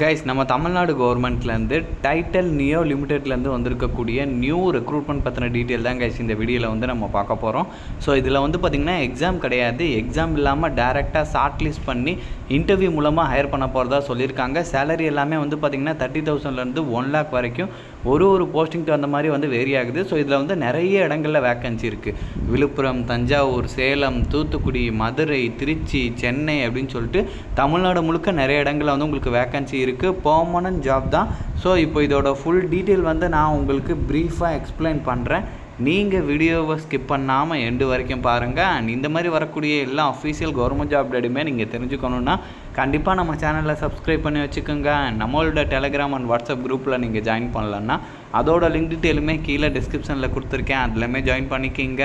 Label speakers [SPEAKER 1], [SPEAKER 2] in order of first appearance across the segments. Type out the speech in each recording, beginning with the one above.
[SPEAKER 1] Guys நம்ம தமிழ்நாடு கவர்மெண்ட்லேருந்து Tidel neo லிமிடெட்லேருந்து வந்திருக்கக்கூடிய நியூ ரெக்ரூட்மெண்ட் பற்றின டீட்டெயில் தான் கைஸ் இந்த வீடியோவில் வந்து நம்ம பார்க்க போகிறோம் ஸோ இதில் வந்து பார்த்திங்கன்னா எக்ஸாம் கிடையாது. எக்ஸாம் இல்லாமல் டேரெக்டாக ஷார்ட் லிஸ்ட் பண்ணி இன்டர்வியூ மூலமாக ஹையர் பண்ண போகிறதா சொல்லியிருக்காங்க. சேலரி எல்லாமே வந்து பார்த்திங்கன்னா தேர்ட்டி தௌசண்ட்லேருந்து ஒன் லேக் வரைக்கும் ஒரு ஒரு போஸ்டிங் தகுந்த மாதிரி வந்து வேரி ஆகுது. ஸோ இதில் வந்து நிறைய இடங்களில் வேக்கன்சி இருக்குது விழுப்புரம் தஞ்சாவூர் சேலம் தூத்துக்குடி மதுரை திருச்சி சென்னை அப்படின்னு சொல்லிட்டு தமிழ்நாடு முழுக்க நிறைய இடங்களில் வந்து உங்களுக்கு வேக்கன்சி இருக்குது பர்மனன்ட் ஜாப் தான். ஸோ இப்போ இதோட ஃபுல் டீட்டெயில் வந்து நான் உங்களுக்கு ப்ரீஃபாக எக்ஸ்பிளைன் பண்ணுறேன் நீங்கள் வீடியோவை ஸ்கிப் பண்ணாமல் எண்டு வரைக்கும் பாருங்கள் அண்ட் இந்த மாதிரி வரக்கூடிய எல்லா அஃபீஷியல் கவர்மெண்ட் ஜாப் டேட்டுமே நீங்கள் தெரிஞ்சுக்கணுன்னா கண்டிப்பாக நம்ம சேனலை சப்ஸ்கிரைப் பண்ணி வச்சுக்கோங்க. நம்மளோட டெலகிராம் அண்ட் வாட்ஸ்அப் குரூப்பில் நீங்கள் ஜாயின் பண்ணலன்னா அதோட லிங்க் டீட்டெயிலுமே கீழே டிஸ்கிரிப்ஷனில் கொடுத்துருக்கேன். அதுலேயுமே ஜாயின் பண்ணிக்கிங்க.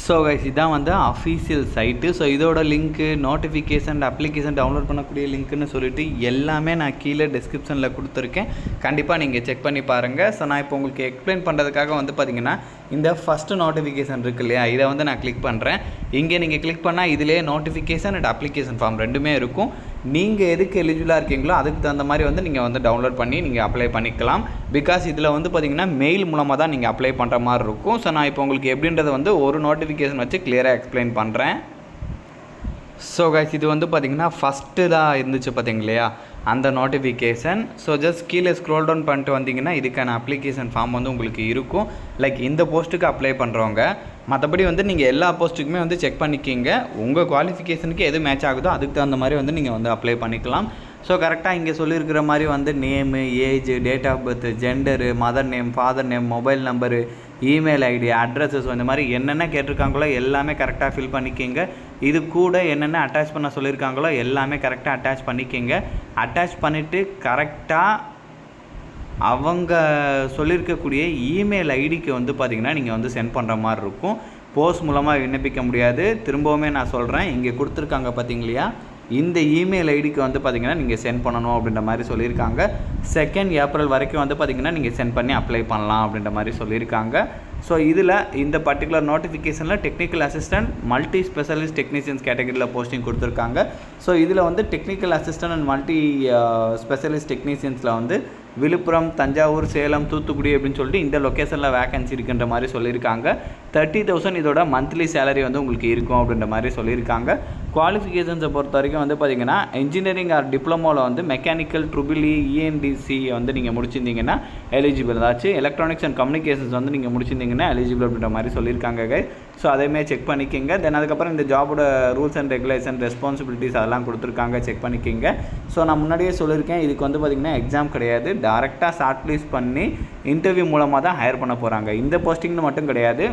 [SPEAKER 1] ஸோ கைஸ் இதான் வந்து அஃபீஷியல் சைட்டு ஸோ இதோட லிங்க்கு நோட்டிஃபிகேஷன் அப்ளிகேஷன் டவுன்லோட் பண்ணக்கூடிய லிங்க்குன்னு சொல்லிட்டு எல்லாமே நான் கீழே டிஸ்கிரிப்ஷனில் கொடுத்துருக்கேன். கண்டிப்பாக நீங்கள் செக் பண்ணி பாருங்கள் ஸோ நான் இப்போ உங்களுக்கு எக்ஸ்பிளைன் பண்ணுறதுக்காக வந்து பார்த்தீங்கன்னா இந்த ஃபஸ்ட்டு நோட்டிஃபிகேஷன் இருக்கு இல்லையா? இதை வந்து நான் கிளிக் பண்ணுறேன் இங்கே நீங்கள் கிளிக் பண்ணால் இதிலே நோட்டிஃபிகேஷன் அண்ட் அப்ளிகேஷன் ஃபார்ம் ரெண்டுமே இருக்கும். நீங்கள் எதுக்கு எலிஜிபிளாக இருக்கீங்களோ அதுக்கு தகுந்த மாதிரி வந்து நீங்கள் வந்து டவுன்லோட் பண்ணி நீங்கள் அப்ளை பண்ணிக்கலாம். பிகாஸ் இதில் வந்து பார்த்தீங்கன்னா மெயில் மூலமாக தான் நீங்கள் அப்ளை பண்ணுற மாதிரி இருக்கும். ஸோ நான் இப்போ உங்களுக்கு எப்படின்றத வந்து ஒரு நோட்டிஃபிகேஷன் வச்சு கிளியராக எக்ஸ்பிளைன் பண்ணுறேன் ஸோ கைஸ் இது வந்து பார்த்திங்கன்னா ஃபஸ்ட்டு தான் இருந்துச்சு பார்த்தீங்க இல்லையா? அந்த நோட்டிஃபிகேஷன் ஸோ ஜஸ்ட் கீழே ஸ்க்ரோல் டவுன் பண்ணிட்டு வந்தீங்கன்னா இதுக்கான அப்ளிகேஷன் ஃபார்ம் வந்து உங்களுக்கு இருக்கும். லைக் இந்த போஸ்ட்டுக்கு அப்ளை பண்ணுறவங்க மற்றபடி வந்து நீங்கள் எல்லா போஸ்ட்டுக்குமே வந்து செக் பண்ணிக்கிங்க. உங்கள் குவாலிஃபிகேஷனுக்கு எது மேட்ச் ஆகுதோ அதுக்கு தகுந்த மாதிரி வந்து நீங்கள் வந்து அப்ளை பண்ணிக்கலாம். ஸோ கரெக்டாக இங்கே சொல்லியிருக்கிற மாதிரி வந்து name age date of birth gender mother name father name mobile number email ID addresses இந்த மாதிரி என்னென்ன கேட்டிருக்காங்களோ எல்லாமே கரெக்டாக ஃபில் பண்ணிக்கிங்க. இது கூட என்னென்ன அட்டாச் பண்ண சொல்லியிருக்காங்களோ எல்லாமே கரெக்டாக அட்டாச் பண்ணிக்கிங்க. அட்டாச் பண்ணிவிட்டு கரெக்டாக அவங்க சொல்லியிருக்கக்கூடிய இமெயில் ஐடிக்கு வந்து பார்த்திங்கன்னா நீங்கள் வந்து சென்ட் பண்ணுற மாதிரி இருக்கும். போஸ்ட் மூலமாக விண்ணப்பிக்க முடியாது. திரும்பவுமே நான் சொல்கிறேன் இங்கே கொடுத்துருக்காங்க பார்த்தீங்க இந்த இமெயில் ஐடிக்கு வந்து பார்த்திங்கன்னா நீங்கள் சென்ட் பண்ணணும் அப்படின்ற மாதிரி சொல்லியிருக்காங்க. செகண்ட் ஏப்ரல் வரைக்கும் வந்து பார்த்திங்கன்னா நீங்கள் சென்ட் பண்ணி அப்ளை பண்ணலாம் அப்படின்ற மாதிரி சொல்லியிருக்காங்க. ஸோ இதில் இந்த பர்டிகுலர் நோட்டிஃபிகேஷனில் technical assistant multi specialist technicians கேட்டகரியில் போஸ்டிங் கொடுத்துருக்காங்க. ஸோ இதில் வந்து technical assistant and multi specialist டெக்னீஷியன்ஸில் வந்து விழுப்புரம் தஞ்சாவூர் சேலம் தூத்துக்குடி அப்படின்னு சொல்லிட்டு இந்த லொக்கேஷனில் வேகன்சி இருக்குன்ற மாதிரி சொல்லியிருக்காங்க. தேர்ட்டி தௌசண்ட் இதோட மந்த்லி சேலரி வந்து உங்களுக்கு இருக்கும் அப்படின்ற மாதிரி சொல்லியிருக்காங்க. குவாலிஃபிகேஷன்ஸை பொறுத்த வரைக்கும் வந்து பார்த்திங்கன்னா இன்ஜினியரிங் ஆர் டிப்ளமோவில் வந்து மெக்கானிக்கல் ட்ரிபிளி இஎன்டிசி வந்து நீங்கள் முடிச்சிருந்தீங்கன்னா எலிஜிபிள் ஏதாச்சும் எலக்ட்ரானிக்ஸ் அண்ட் கம்யூனிகேஷன்ஸ் வந்து நீங்கள் முடிச்சிருந்தீங்கன்னா எலிஜிபிள் அப்படின்ற மாதிரி சொல்லியிருக்காங்க கை ஸோ அதேமாதிரி செக் பண்ணிக்கிங்க. தென் அதுக்கப்புறம் இந்த ஜாபோட ரூல்ஸ் அண்ட் ரெகுலேஷன் ரெஸ்பான்சிபிலிட்டிஸ் அதெல்லாம் கொடுத்துருக்காங்க செக் பண்ணிக்கிங்க. ஸோ நான் முன்னாடியே சொல்லியிருக்கேன். இதுக்கு வந்து பார்த்திங்கன்னா எக்ஸாம் கிடையாது. டேரெக்டாக ஷார்ட் லிஸ்ட் பண்ணி இன்டர்வியூ மூலமாக தான் ஹையர் பண்ண போகிறாங்க இந்த போஸ்டிங்னு மட்டும் கிடையாது.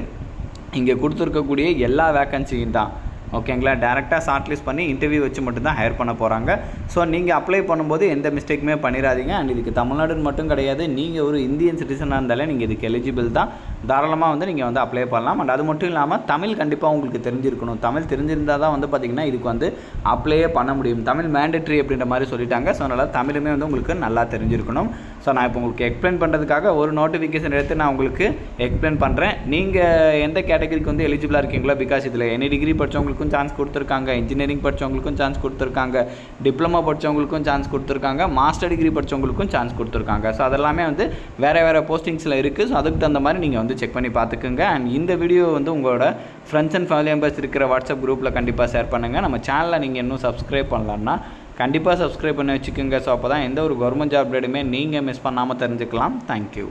[SPEAKER 1] இங்கே கொடுத்துருக்கக்கூடிய எல்லா வேக்கன்சியும் தான். ஓகேங்களா? டேரெக்டாக ஷார்ட் லிஸ்ட் பண்ணி இன்டர்வியூ வச்சு மட்டும்தான் ஹையர் பண்ண போகிறாங்க ஸோ நீங்கள் அப்ளை பண்ணும்போது எந்த மிஸ்டேக்குமே பண்ணிடாதீங்க அண்ட் இதுக்கு தமிழ்நாடுன்னு மட்டும் கிடையாது. நீங்கள் ஒரு இந்தியன் சிட்டிசனாக இருந்தாலே நீங்கள் இதுக்கு எலிஜிபிள் தான். தாராளமாக வந்து நீங்கள் வந்து அப்ளை பண்ணலாம். அண்ட் அது மட்டும் இல்லாமல் தமிழ் கண்டிப்பாக உங்களுக்கு தெரிஞ்சிருக்கணும். தமிழ் தெரிஞ்சிருந்தால் தான் வந்து பார்த்திங்கன்னா இதுக்கு வந்து அப்ளையே பண்ண முடியும். தமிழ் மேண்டட்ரி அப்படின்ற மாதிரி சொல்லிட்டாங்க. ஸோ அதனால் தமிழுமே வந்து உங்களுக்கு நல்லா தெரிஞ்சிருக்கணும். ஸோ நான் இப்போ உங்களுக்கு எக்ஸ்பிளைன் பண்ணுறதுக்காக ஒரு நோட்டிஃபிகேஷன் எடுத்து நான் உங்களுக்கு எக்ஸ்பிளைன் பண்ணுறேன் நீங்கள் எந்த கேட்டகரிக்கு வந்து எலிஜிபிளாக இருக்கீங்களோ பிகாஸ் இதில் எனி டிகிரி படித்தவங்களுக்கும் சான்ஸ் கொடுத்துருக்காங்க. இன்ஜினியரிங் படித்தவங்களுக்கும் சான்ஸ் கொடுத்துருக்காங்க. டிப்ளமோ படித்தவங்களுக்கும் சான்ஸ் கொடுத்துருக்காங்க. மாஸ்டர் டிகிரி படித்தவங்களுக்கும் சான்ஸ் கொடுத்துருக்காங்க. ஸோ அதெல்லாமே வந்து வேறு வேறு போஸ்டிங்ஸில் இருக்குது ஸோ அதுக்கு தகுந்த மாதிரி நீங்கள் வந்து செக் பண்ணி பார்த்துக்குங்க. அண்ட் இந்த வீடியோ வந்து உங்களோட ஃப்ரெண்ட்ஸ் அண்ட் ஃபேமிலி மெம்பர்ஸ் இருக்கிற வாட்ஸ்அப் குரூப்பில் கண்டிப்பாக ஷேர் பண்ணுங்கள் நம்ம சேனலை நீங்கள் இன்னும் சப்ஸ்கிரைப் பண்ணலான்னா கண்டிப்பாக சப்ஸ்கிரைப் பண்ணி வச்சுக்கோங்க. ஸோ அப்போ தான் எந்த ஒரு கவர்மெண்ட் ஜாப் டேட்டுமே நீங்கள் மிஸ் பண்ணாமல் தெரிஞ்சுக்கலாம். தேங்க்யூ